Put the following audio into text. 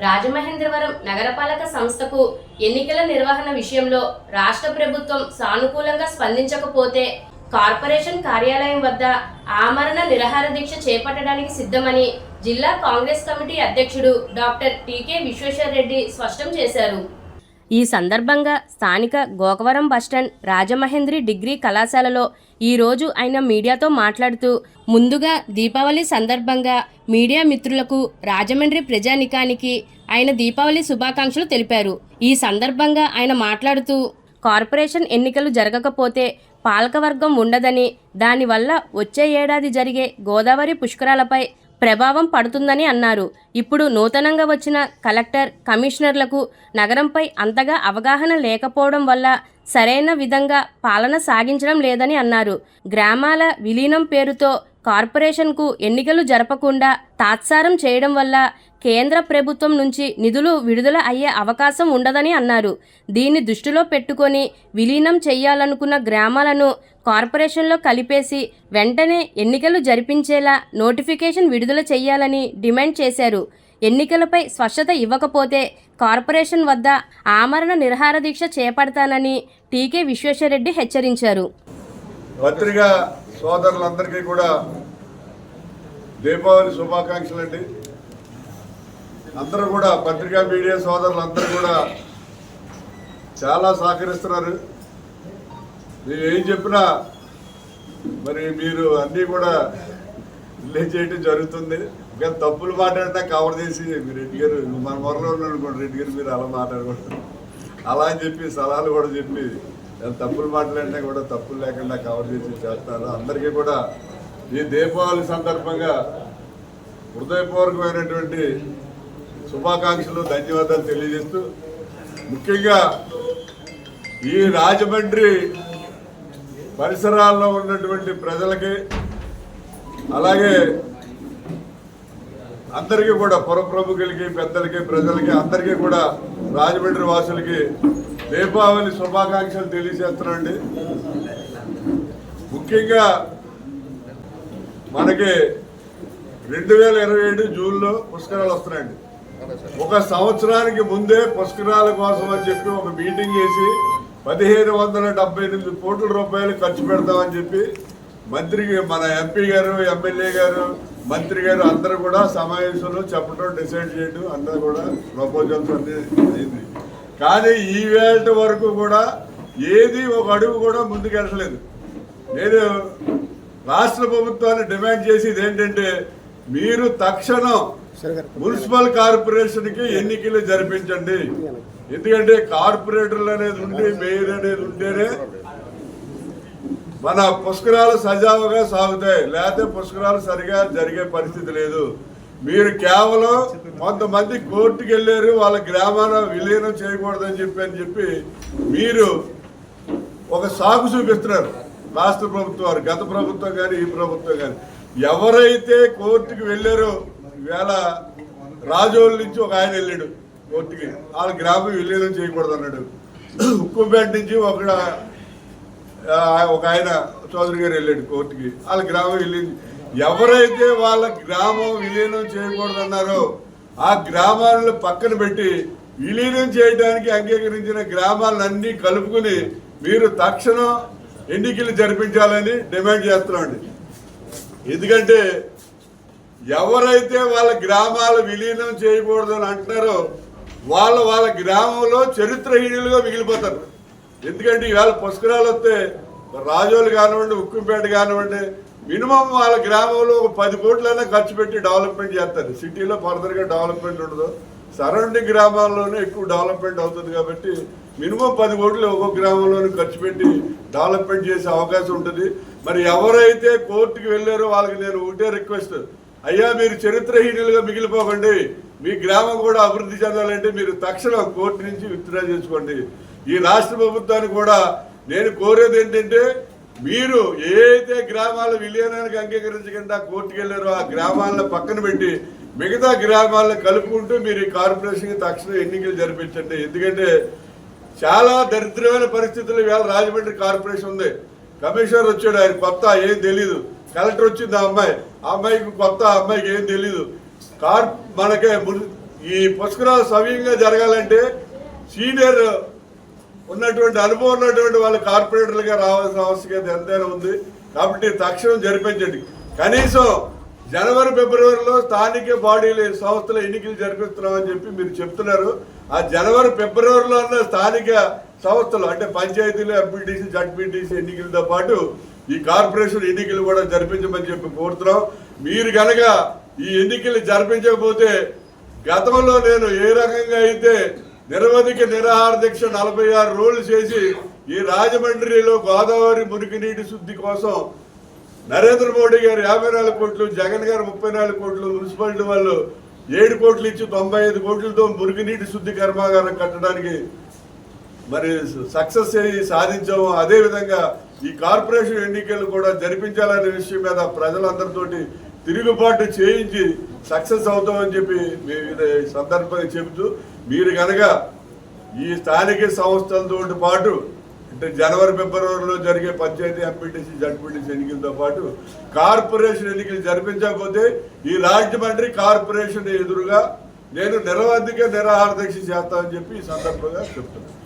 రాజమహేంద్రవరం నగరపాలక సంస్థకు ఎన్నికల నిర్వహణ విషయంలో రాష్ట్ర ప్రభుత్వం సానుకూలంగా స్పందించకపోతే కార్పొరేషన్ కార్యాలయం వద్ద ఆమరణ నిరహార దీక్ష చేపట్టడానికి సిద్ధమని జిల్లా కాంగ్రెస్ కమిటీ అధ్యక్షుడు డాక్టర్ టీకే విశ్వేశ్వరరెడ్డి స్పష్టం చేశారు. ఈ సందర్భంగా స్థానిక గోకవరం బస్టాండ్ రాజమహేంద్రి డిగ్రీ కళాశాలలో ఈరోజు ఆయన మీడియాతో మాట్లాడుతూ ముందుగా దీపావళి సందర్భంగా మీడియా మిత్రులకు రాజమండ్రి ప్రజానికానికి ఆయన దీపావళి శుభాకాంక్షలు తెలిపారు. ఈ సందర్భంగా ఆయన మాట్లాడుతూ కార్పొరేషన్ ఎన్నికలు జరగకపోతే పాలకవర్గం ఉండదని దానివల్ల వచ్చే ఏడాది జరిగే గోదావరి పుష్కరాలపై ప్రభావం పడుతుందని అన్నారు. ఇప్పుడు నూతనంగా వచ్చిన కలెక్టర్ కమిషనర్లకు నగరంపై అంతగా అవగాహన లేకపోవడం వల్ల సరైన విధంగా పాలన సాగించడం లేదని అన్నారు. గ్రామాల విలీనం పేరుతో కార్పొరేషన్కు ఎన్నికలు జరపకుండా తాత్సారం చేయడం వల్ల కేంద్ర ప్రభుత్వం నుంచి నిధులు విడుదల అయ్యే అవకాశం ఉండదని అన్నారు. దీన్ని దృష్టిలో పెట్టుకొని విలీనం చేయాలనుకున్న గ్రామాలను కార్పొరేషన్లో కలిపేసి వెంటనే ఎన్నికలు జరిపించేలా నోటిఫికేషన్ విడుదల చేయాలని డిమాండ్ చేశారు. ఎన్నికలపై స్పష్టత ఇవ్వకపోతే కార్పొరేషన్ వద్ద ఆమరణ నిరహార దీక్ష చేపడతానని టీకే విశ్వేశ్వరరెడ్డి హెచ్చరించారు. పత్రికా సోదరులందరికీ కూడా దీపావళి శుభాకాంక్షలండి. అందరూ కూడా పత్రికా మీడియా సోదరులు అందరూ కూడా చాలా సహకరిస్తున్నారు. మీరు ఏం చెప్పినా మరి మీరు అన్నీ కూడా రిలే చేయడం జరుగుతుంది. ఇంకా తప్పులు మాట్లాడినా కవర్ చేసి మీరు రెడ్డి గారు మన మొరలో ఉన్నాడు అనుకోండి రెడ్డి గారు మీరు అలా మాట్లాడకూడదు. అలా అని చెప్పి సలహాలు కూడా చెప్పి తప్పులు మాట్లాడినా కూడా తప్పులు లేకుండా కవర్ చేసి చేస్తారు అందరికీ కూడా ఈ దీపావళి సందర్భంగా హృదయపూర్వకమైనటువంటి శుభాకాంక్షలు ధన్యవాదాలు తెలియజేస్తూ ముఖ్యంగా ఈ రాజమండ్రి పరిసరాల్లో ఉన్నటువంటి ప్రజలకి అలాగే అందరికీ కూడా పురప్రముఖులకి పెద్దలకి ప్రజలకి అందరికీ కూడా రాజమండ్రి వాసులకి దీపావళి శుభాకాంక్షలు తెలియజేస్తున్నాండి ముఖ్యంగా మనకి రెండు వేల ఇరవై ఏడు జూన్లో పుష్కరాలు వస్తున్నాయండి. ఒక సంవత్సరానికి ముందే పుష్కరాల కోసం అని చెప్పి ఒక మీటింగ్ చేసి పదిహేను వందల డెబ్బై ఎనిమిది కోట్ల రూపాయలు ఖర్చు పెడతామని చెప్పి మంత్రికి మన ఎంపీ గారు ఎమ్మెల్యే గారు మంత్రి గారు అందరూ కూడా సమావేశంలో చెప్పడం డిసైడ్ చేయడం అందరూ కూడా ప్రపోజల్స్ అన్ని అయింది. కానీ ఈ వేళ వరకు కూడా ఏది ఒక అడుగు కూడా ముందుకెళ్ళలేదు నేను రాష్ట్ర ప్రభుత్వాన్ని డిమాండ్ చేసేది ఏంటంటే మీరు తక్షణం మున్సిపల్ కార్పొరేషన్కి ఎన్నికలు జరిపించండి. ఎందుకంటే కార్పొరేటర్లు అనేది ఉండి మేయర్ అనేది ఉంటేనే మన పుష్కరాలు సజావుగా సాగుతాయి. లేకపోతే పుష్కరాలు సరిగా జరిగే పరిస్థితి లేదు. మీరు కేవలం కొంతమంది కోర్టుకు వెళ్ళారు వాళ్ళ గ్రామాన విలీనం చేయకూడదని చెప్పి అని చెప్పి మీరు ఒక సాగు చూపిస్తున్నారు. రాష్ట్ర ప్రభుత్వం గత ప్రభుత్వం కానీ ఈ ప్రభుత్వం కానీ ఎవరైతే కోర్టుకు వెళ్ళారో వేళ రాజోళ్ళ నుంచి ఒక ఆయన వెళ్ళాడు కోర్టుకి. వాళ్ళ గ్రామం విలీనం చేయకూడదు అన్నాడు. ఉక్కుపేట నుంచి ఒక ఒక ఆయన చౌదరి గారు వెళ్ళాడు కోర్టుకి. వాళ్ళ గ్రామం వెళ్ళింది ఎవరైతే వాళ్ళ గ్రామం విలీనం చేయకూడదన్నారో ఆ గ్రామాలను పక్కన పెట్టి విలీనం చేయడానికి అంగీకరించిన గ్రామాలన్నీ కలుపుకుని మీరు తక్షణం ఎన్నికలు జరిపించాలని డిమాండ్ చేస్తున్నామండి. ఎందుకంటే ఎవరైతే వాళ్ళ గ్రామాలు విలీనం చేయకూడదని అంటున్నారో వాళ్ళ వాళ్ళ గ్రామంలో చరిత్రహీనులుగా మిగిలిపోతారు. ఎందుకంటే ఈవేళ పుష్కరాలు వస్తే రాజోలు కానివ్వండి ఉక్కుంపేట కానివ్వండి మినిమం వాళ్ళ గ్రామంలో ఒక పది కోట్లైనా ఖర్చు పెట్టి డెవలప్మెంట్ చేస్తారు. సిటీలో ఫర్దర్గా డెవలప్మెంట్ ఉండదు. సరౌండింగ్ గ్రామాల్లోనే ఎక్కువ డెవలప్మెంట్ అవుతుంది కాబట్టి మినిమం పది కోట్లు ఒక్కొక్క గ్రామంలోనే ఖర్చు పెట్టి డెవలప్మెంట్ చేసే అవకాశం ఉంటుంది. మరి ఎవరైతే కోర్టుకి వెళ్ళారో వాళ్ళకి నేను ఒకటే రిక్వెస్ట్ అయ్యా మీరు చరిత్రహీనులుగా మిగిలిపోకండి. మీ గ్రామం కూడా అభివృద్ధి చెందాలంటే మీరు తక్షణం కోర్టు నుంచి విత్డ్రా చేసుకోండి. ఈ రాష్ట్ర ప్రభుత్వాన్ని కూడా నేను కోరేది ఏంటంటే మీరు ఏదైతే గ్రామాల విలీనానికి అంగీకరించకుండా కోర్టుకు వెళ్ళారో ఆ గ్రామాలను పక్కన పెట్టి మిగతా గ్రామాలను కలుపుకుంటూ మీరు ఈ కార్పొరేషన్కి తక్షణం ఎన్నికలు జరిపించండి. ఎందుకంటే చాలా దరిద్రమైన పరిస్థితులు ఇవాళ రాజమండ్రి కార్పొరేషన్ ఉంది. కమిషనర్ వచ్చాడు ఆయన కొత్త ఏం తెలీదు. కలెక్టర్ వచ్చింది ఆ అమ్మాయి. ఆ అమ్మాయికి కొత్త ఆ అమ్మాయికి ఏం తెలీదు. కార్ మనకే ఈ పుష్కరాలు సవ్యంగా జరగాలంటే సీనియర్ ఉన్నటువంటి అనుభవం ఉన్నటువంటి వాళ్ళు కార్పొరేటర్లుగా రావాల్సిన ఆవశ్యకత ఎంతైనా ఉంది. కాబట్టి తక్షణం జరిపించండి. కనీసం జనవరి ఫిబ్రవరిలో స్థానిక బాడీలు సంస్థల ఎన్నికలు జరిపిస్తున్నామని చెప్పి మీరు చెప్తున్నారు. ఆ జనవరి ఫిబ్రవరిలో ఉన్న స్థానిక సంస్థలు అంటే పంచాయతీలు ఎంపీటీసీ జడ్పీటీసీ ఎన్నికలతో పాటు ఈ కార్పొరేషన్ ఎన్నికలు కూడా జరిపించమని చెప్పి కోరుతున్నాం. మీరు కనుక ఈ ఎన్నికలు జరిపించకపోతే గతంలో నేను ఏ రకంగా అయితే నిరవధిక నిరాహార దీక్ష నలభై ఆరు రోజులు చేసి ఈ రాజమండ్రిలో గోదావరి మురికి శుద్ధి కోసం నరేంద్ర మోడీ గారు యాభై నాలుగు కోట్లు జగన్ గారు ముప్పై నాలుగు కోట్లు మున్సిపాలిటీ వాళ్ళు ఏడు కోట్లు ఇచ్చి తొంభై ఐదు కోట్లతో మురుగునీటి శుద్ధి కర్మాగారం కట్టడానికి మరి సక్సెస్ అయ్యి సాధించాము. అదేవిధంగా ఈ కార్పొరేషన్ ఎన్నికలు కూడా జరిపించాలనే విషయం మీద ప్రజలందరితోటి తిరుగుబాటు చేయించి సక్సెస్ అవుతామని చెప్పి మేము సందర్భంగా చెబుతూ మీరు కనుక ఈ స్థానిక సంస్థలతో పాటు అంటే జనవరి ఫిబ్రవరిలో జరిగే పంచాయతీ ఎంపీటీసీ జడ్పీటీసీ ఎన్నికలతో పాటు కార్పొరేషన్ ఎన్నికలు జరిపించకపోతే ఈ రాజమండ్రి కార్పొరేషన్ ఎదురుగా నేను నిరవధిక నిరాహార దీక్ష చేస్తామని చెప్పి ఈ సందర్భంగా చెప్తున్నాను.